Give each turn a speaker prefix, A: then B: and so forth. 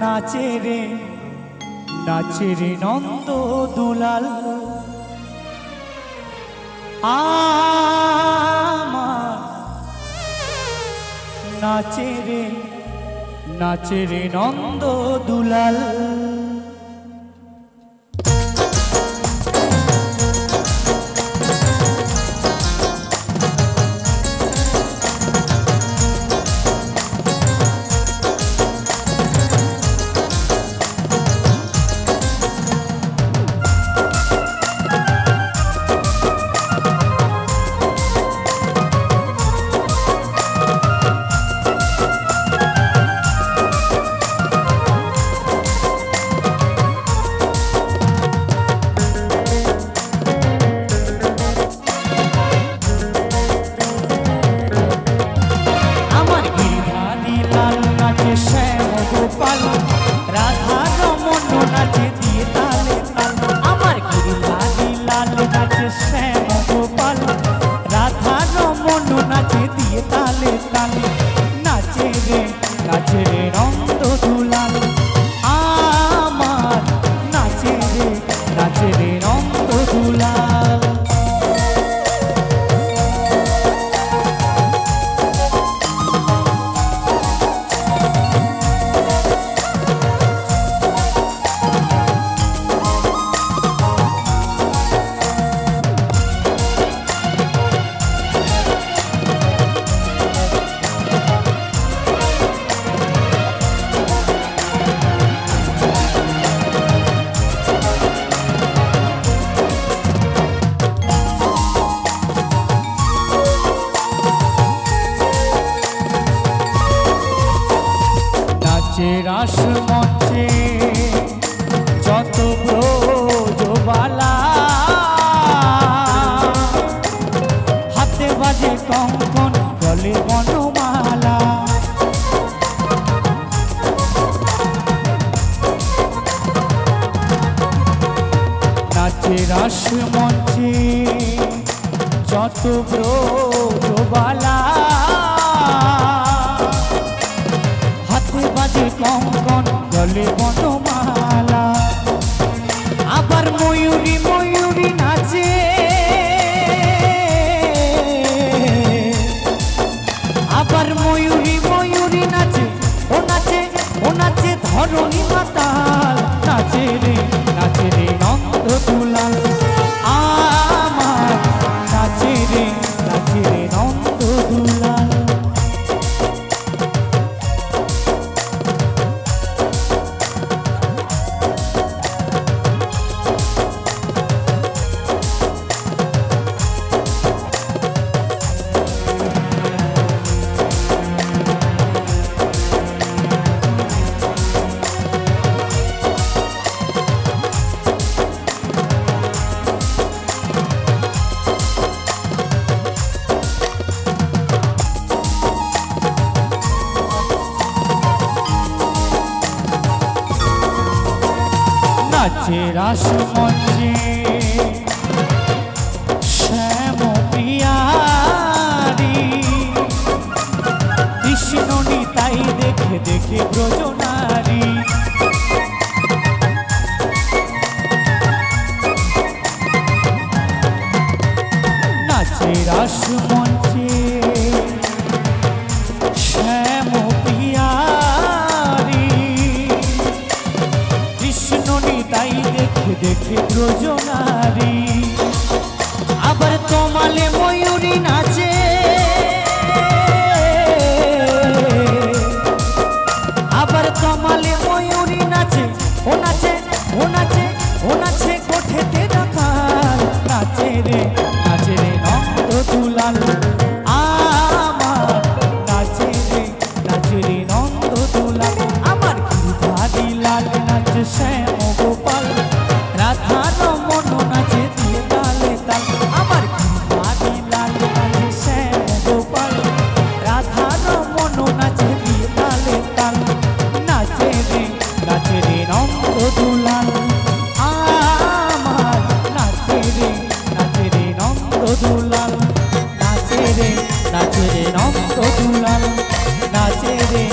A: নাচে রে নাচে রে নন্দ দুলাল। আমার নাচে রে নাচে রে নন্দ দুলাল। নাচে দিয়ে তালে তালে। নাচে রে নাচে রে নন্দ যত ব্রজবালা হাতে বাজে কঙ্কন গলে বনমালা। নাচে রাস মঞ্চে যত ব্রজবালা হাতে বাজে কঙ্কন গলে বনমালা। Ah. নাচে রাস মঞ্চে শ্যাম প্রিয়ারি কৃষ্ণ নিতাই দেখে দেখে ব্রজনারী। নাচে রাস কৃষ্ণ তাই দেখে দেখে ব্রজনারী আবার তোমালে ময়ূরী নাচে দুলাল আমার নাচে রে নাচে রে নন্দ দুলাল নাচে রে নাচে রে নন্দ দুলাল নাচে রে